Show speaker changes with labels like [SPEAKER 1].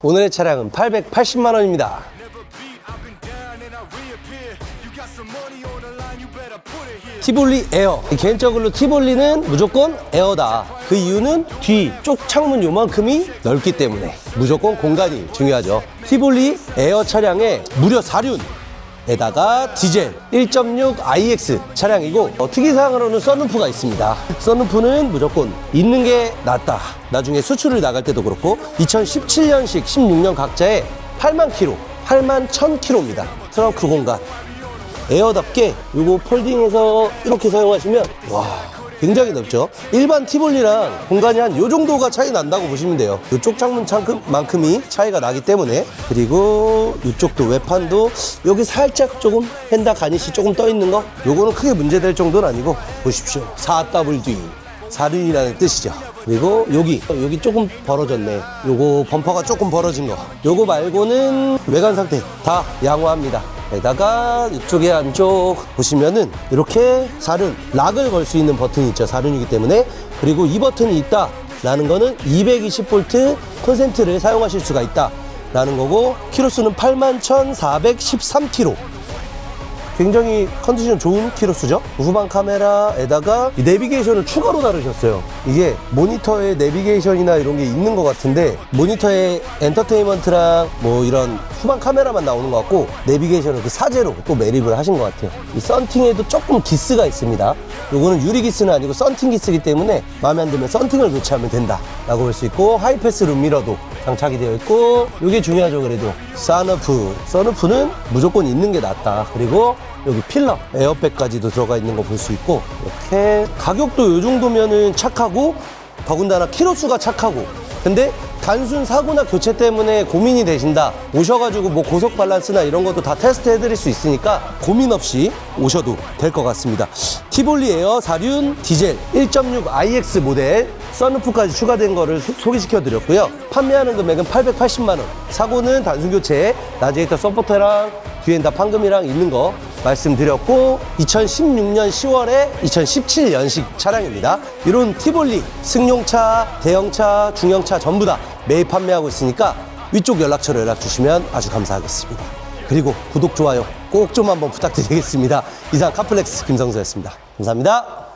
[SPEAKER 1] 오늘의 차량은 880만 원입니다. 티볼리 에어. 개인적으로 티볼리는 무조건 에어다. 그 이유는 뒤 쪽 창문 요만큼이 넓기 때문에 무조건 공간이 중요하죠. 티볼리 에어 차량에 무려 4륜. 에다가 디젤 1.6 iX 차량이고 어, 특이사항으로는 썬루프가 있습니다. 썬루프는 무조건 있는 게 낫다. 나중에 수출을 나갈 때도 그렇고 2017년식 16년 각자에 8만 킬로, 8만 1000 킬로입니다. 트렁크 공간. 에어답게 요거 폴딩해서 이렇게 사용하시면 와 굉장히 넓죠 일반 티볼리랑 공간이 한 요 정도가 차이 난다고 보시면 돼요 이쪽 창문 창만큼이 차이가 나기 때문에 그리고 이쪽도 외판도 여기 살짝 조금 펜다 가니시 조금 떠 있는 거 요거는 크게 문제될 정도는 아니고 보십시오 4WD 사륜이라는 뜻이죠. 그리고 여기 여기 조금 벌어졌네. 요거 범퍼가 조금 벌어진 거. 요거 말고는 외관 상태 다 양호합니다. 게다가 이쪽에 안쪽 보시면은 이렇게 사륜 락을 걸 수 있는 버튼이 있죠. 사륜이기 때문에 그리고 이 버튼이 있다. 라는 거는 220V 콘센트를 사용하실 수가 있다. 라는 거고 키로수는 81,413km. 굉장히 컨디션 좋은 키로수죠. 후방 카메라에다가 이 내비게이션을 추가로 다루셨어요. 이게 모니터에 내비게이션이나 이런 게 있는 것 같은데 모니터에 엔터테인먼트랑 뭐 이런 후방 카메라만 나오는 것 같고 내비게이션을 그 사제로 또 매립을 하신 것 같아요. 이 썬팅에도 조금 기스가 있습니다. 요거는 유리 기스는 아니고 썬팅 기스이기 때문에 마음에 안 들면 썬팅을 교체하면 된다라고 볼 수 있고 하이패스 룸미러도 장착이 되어 있고 이게 중요하죠 그래도. 사너프 서너프는 무조건 있는 게 낫다. 그리고 여기 필러 에어백까지도 들어가 있는 거 볼 수 있고 이렇게 가격도 요 정도면은 착하고 더군다나 키로수가 착하고. 근데 단순 사고나 교체 때문에 고민이 되신다. 오셔가지고 뭐 고속 밸런스나 이런 것도 다 테스트 해드릴 수 있으니까 고민 없이 오셔도 될 것 같습니다. 티볼리 에어 4륜 디젤 1.6 iX 모델 썬루프까지 추가된 거를 소- 소개시켜 드렸고요 판매하는 금액은 880만 원 사고는 단순 교체 나제이터 서포터랑 뒤엔 다 판금이랑 있는 거 말씀드렸고 2016년 10월에 2017년식 차량입니다. 이런 티볼리 승용차, 대형차, 중형차 전부 다 매입 판매하고 있으니까 위쪽 연락처로 연락 주시면 아주 감사하겠습니다. 그리고 구독, 좋아요 꼭 좀 한번 부탁드리겠습니다. 이상 카플렉스 김성수였습니다. 감사합니다.